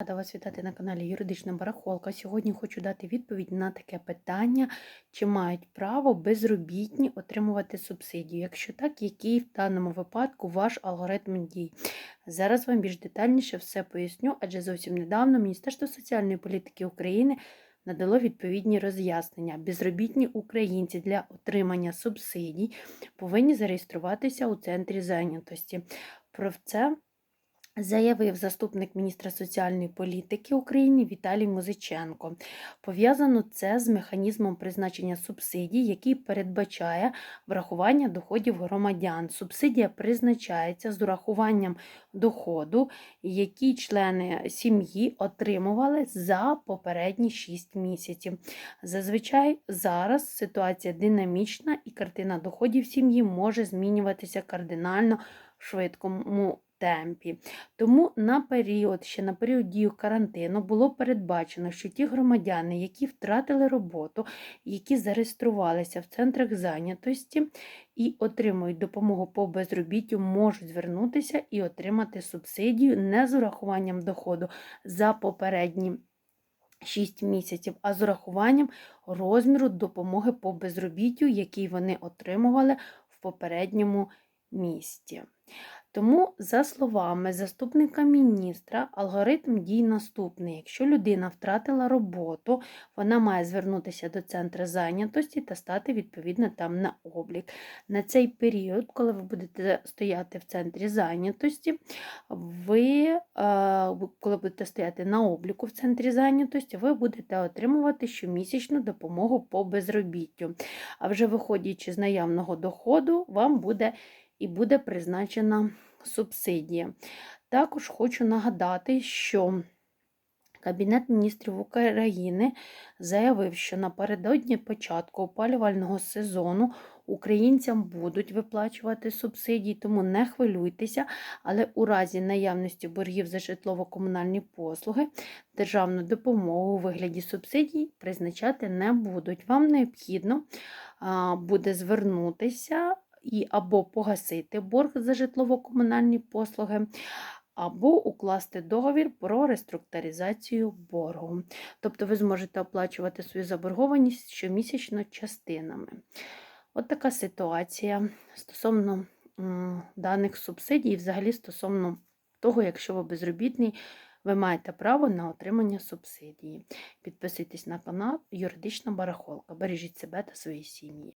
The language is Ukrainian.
Рада вас вітати на каналі Юридична Барахолка. Сьогодні хочу дати відповідь на таке питання, чи мають право безробітні отримувати субсидію. Якщо так, який в даному випадку ваш алгоритм дій? Зараз вам більш детальніше все поясню, адже зовсім недавно Міністерство соціальної політики України надало відповідні роз'яснення. Безробітні українці для отримання субсидій повинні зареєструватися у центрі зайнятості. Про це заявив заступник міністра соціальної політики України Віталій Музиченко. Пов'язано це з механізмом призначення субсидій, який передбачає врахування доходів громадян. Субсидія призначається з урахуванням доходу, які члени сім'ї отримували за попередні 6 місяців. Зазвичай зараз ситуація динамічна і картина доходів сім'ї може змінюватися кардинально в швидкому темпі. Тому на період, ще на період дію карантину було передбачено, що ті громадяни, які втратили роботу, які зареєструвалися в центрах зайнятості і отримують допомогу по безробіттю, можуть звернутися і отримати субсидію не з урахуванням доходу за попередні 6 місяців, а з урахуванням розміру допомоги по безробіттю, який вони отримували в попередньому місті. Тому, за словами заступника міністра, алгоритм дій наступний. Якщо людина втратила роботу, вона має звернутися до центру зайнятості та стати відповідно там на облік. На цей період, коли ви будете стояти в центрі зайнятості, ви, е, коли будете стояти на обліку в центрі зайнятості, ви будете отримувати щомісячну допомогу по безробіттю. А вже виходячи з наявного доходу, вам буде і буде призначена субсидія. Також хочу нагадати, що Кабінет міністрів України заявив, що напередодні початку опалювального сезону українцям будуть виплачувати субсидії, тому не хвилюйтеся, але у разі наявності боргів за житлово-комунальні послуги державну допомогу у вигляді субсидій призначати не будуть. Вам необхідно буде звернутися і або погасити борг за житлово-комунальні послуги, або укласти договір про реструктуризацію боргу. Тобто ви зможете оплачувати свою заборгованість щомісячно частинами. От така ситуація стосовно даних субсидій, взагалі стосовно того, якщо ви безробітний, ви маєте право на отримання субсидії. Підписуйтесь на канал Юридична Барахолка. Бережіть себе та свої сім'ї.